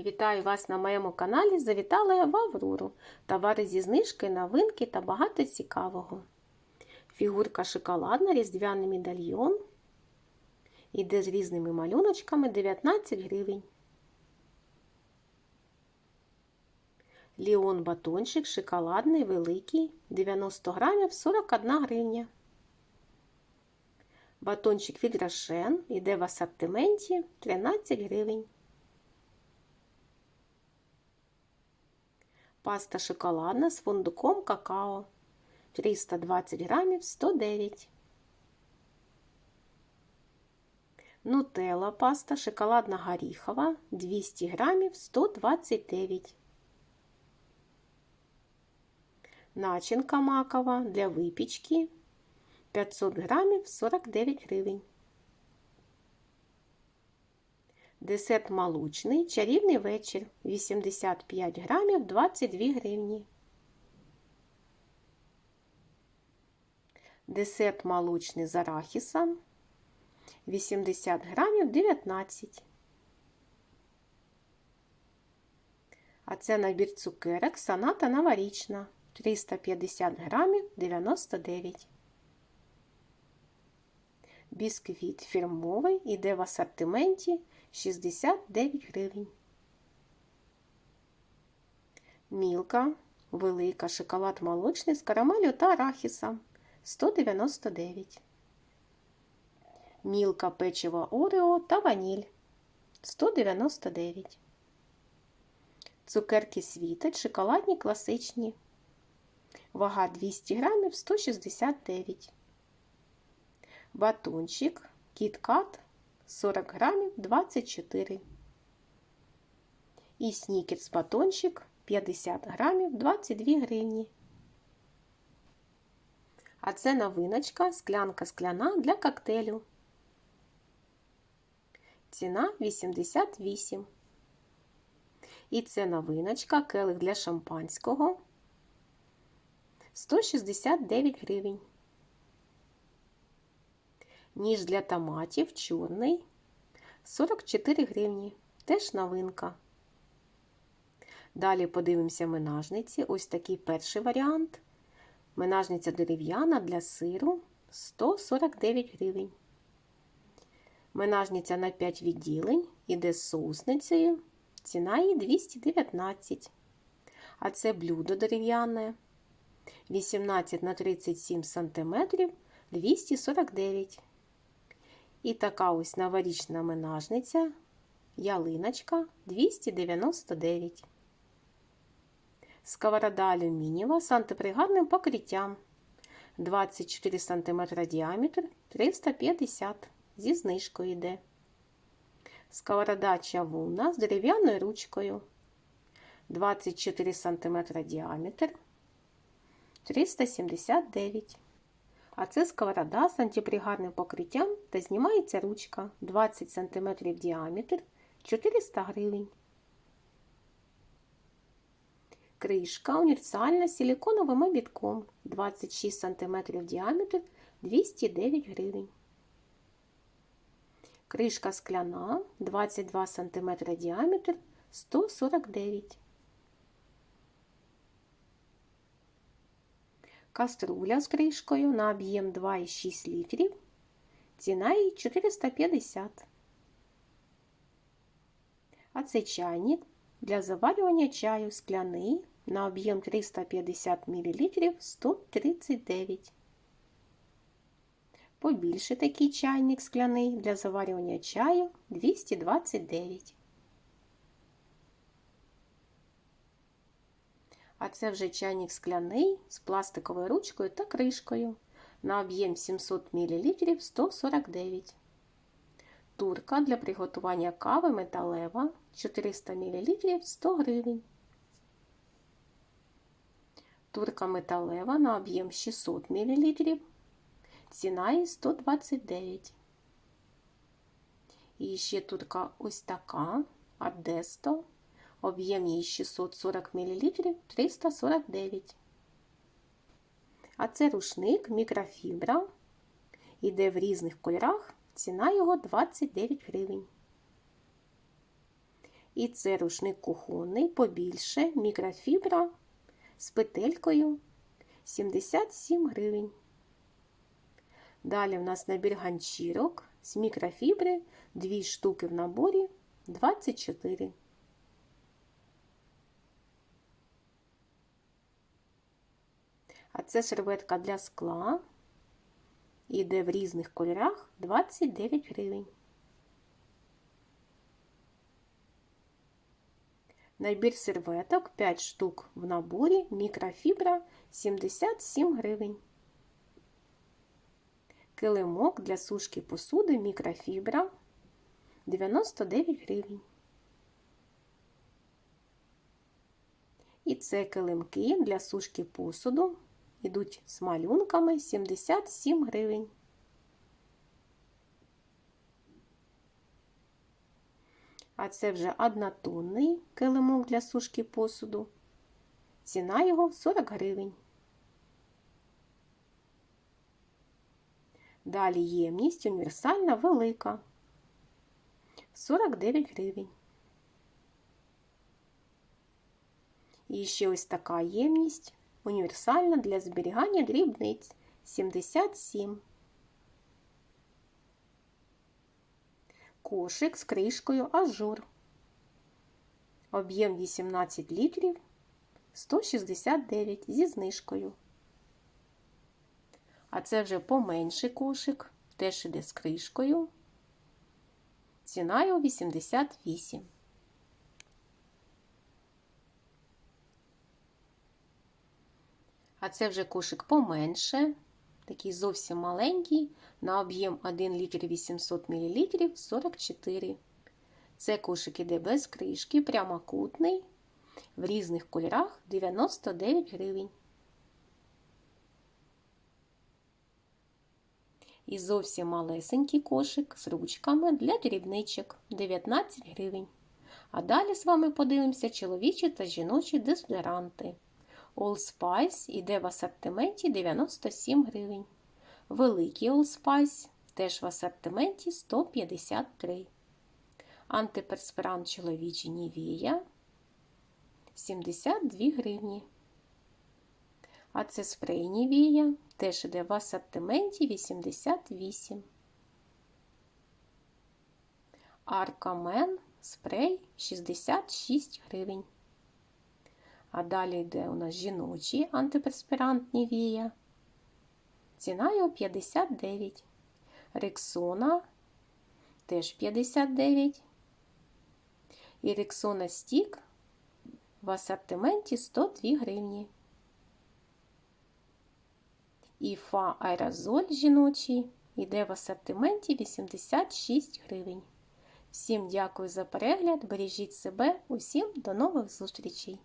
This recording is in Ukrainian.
Вітаю вас на моєму каналі. Завітала я в Аврору. Товари зі знижки, новинки та багато цікавого. Фігурка шоколадна, різдвяний медальйон. Іде з різними малюночками 19 гривень. Ліон батончик шоколадний, великий, 90 грамів 41 гривня. Батончик від Рошен іде в асортименті 13 гривень. Паста шоколадна з фундуком какао 320 грамів 109. Нутелла паста шоколадна горіхова 200 грамів 129. Начинка макова для випічки 500 грамів 49 гривень. Десерт молочний, чарівний вечір 85 грамів 22 гривні. Десерт молочний з арахісом 80 грамів 19. А це набір цукерок саната новорічна 350 грамів 99. Бісквіт фірмовий іде в асортименті 69 гривень. Мілка, велика шоколад молочний з карамелю та арахісом 199. Мілка печиво Орео та ваніль 199. Цукерки світать шоколадні класичні. Вага 200 грамів 169. Батончик кіткат 40 грамів 24. І снікерс батончик 50 грамів 22 гривні. А це новиночка склянка скляна для коктейлю. Ціна 88. І це новиночка келих для шампанського 169 гривень. Ніж для томатів чорний 44 гривні. Теж новинка. Далі подивимося минажниці. Ось такий перший варіант. Минажниця дерев'яна для сиру 149 гривень. Минажниця на 5 відділень іде з соусницею. Ціна її 219. А це блюдо дерев'яне 18 на 37 см 249 і така ось новорічна минажниця, ялиночка 299. Сковорода алюмінієва з антипригарним покриттям 24 см діаметр 350 зі знижкою йде. Сковорода чавунна з дерев'яною ручкою 24 см діаметр 379 а це сковорода з антипригарним покриттям та знімається ручка 20 см діаметр 400 гривень. Кришка універсальна з силиконовим обідком 26 см діаметр 209 гривень. Кришка скляна 22 см діаметр 149 Каструля з кришкою на об'єм 2,6 літрів. Ціна її 450. А це чайник для заварювання чаю скляний на об'єм 350 мл 139. Побільше такий чайник скляний для заварювання чаю 229. А це вже чайник скляний з пластиковою ручкою та кришкою на об'єм 700 мл 149. Турка для приготування кави металева 400 мл 100 гривень. Турка металева на об'єм 600 мл. Ціна її 129. І ще турка ось така Адесто Об'єм її 640 мл 349. А це рушник мікрофібра. Іде в різних кольорах. Ціна його 29 гривень. І це рушник кухонний, побільше, мікрофібра з петелькою 77 гривень. Далі в нас набір ганчірок з мікрофібри, 2 штуки в наборі 24. А це серветка для скла. Іде в різних кольорах 29 гривень. Набір серветок 5 штук в наборі, мікрофібра 77 гривень. Килимок для сушки посуди мікрофібра 99 гривень. І це килимки для сушки посуду. Ідуть з малюнками 77 гривень. А це вже однотонний килимок для сушки посуду. Ціна його 40 гривень. Далі ємність універсальна велика 49 гривень. І ще ось така ємність універсальна для зберігання дрібниць 77. Кошик з кришкою ажур. Об'єм 18 літрів 169 зі знижкою. А це вже поменший кошик, теж іде з кришкою. Ціна його 88. А це вже кошик поменше, такий зовсім маленький, на об'єм 1 літр 800 мл 44. Це кошик іде без кришки, прямокутний, в різних кольорах 99 гривень. І зовсім малесенький кошик з ручками для дрібничок 19 гривень. А далі з вами подивимося чоловічі та жіночі дезодоранти. All Spice іде в асортименті 97 гривень. Великий All Spice теж в асортименті 153. Антиперспирант чоловічий Нівія 72 гривні. А це спрей Нівія теж іде в асортименті 88. Аркамен спрей 66 гривень. А далі йде у нас жіночий антиперспірант Нівія. Ціна його 59. Рексона теж 59. І Рексона Стік в асортименті 102 гривні. І фа аерозоль жіночий йде в асортименті 86 гривень. Всім дякую за перегляд, бережіть себе, усім до нових зустрічей!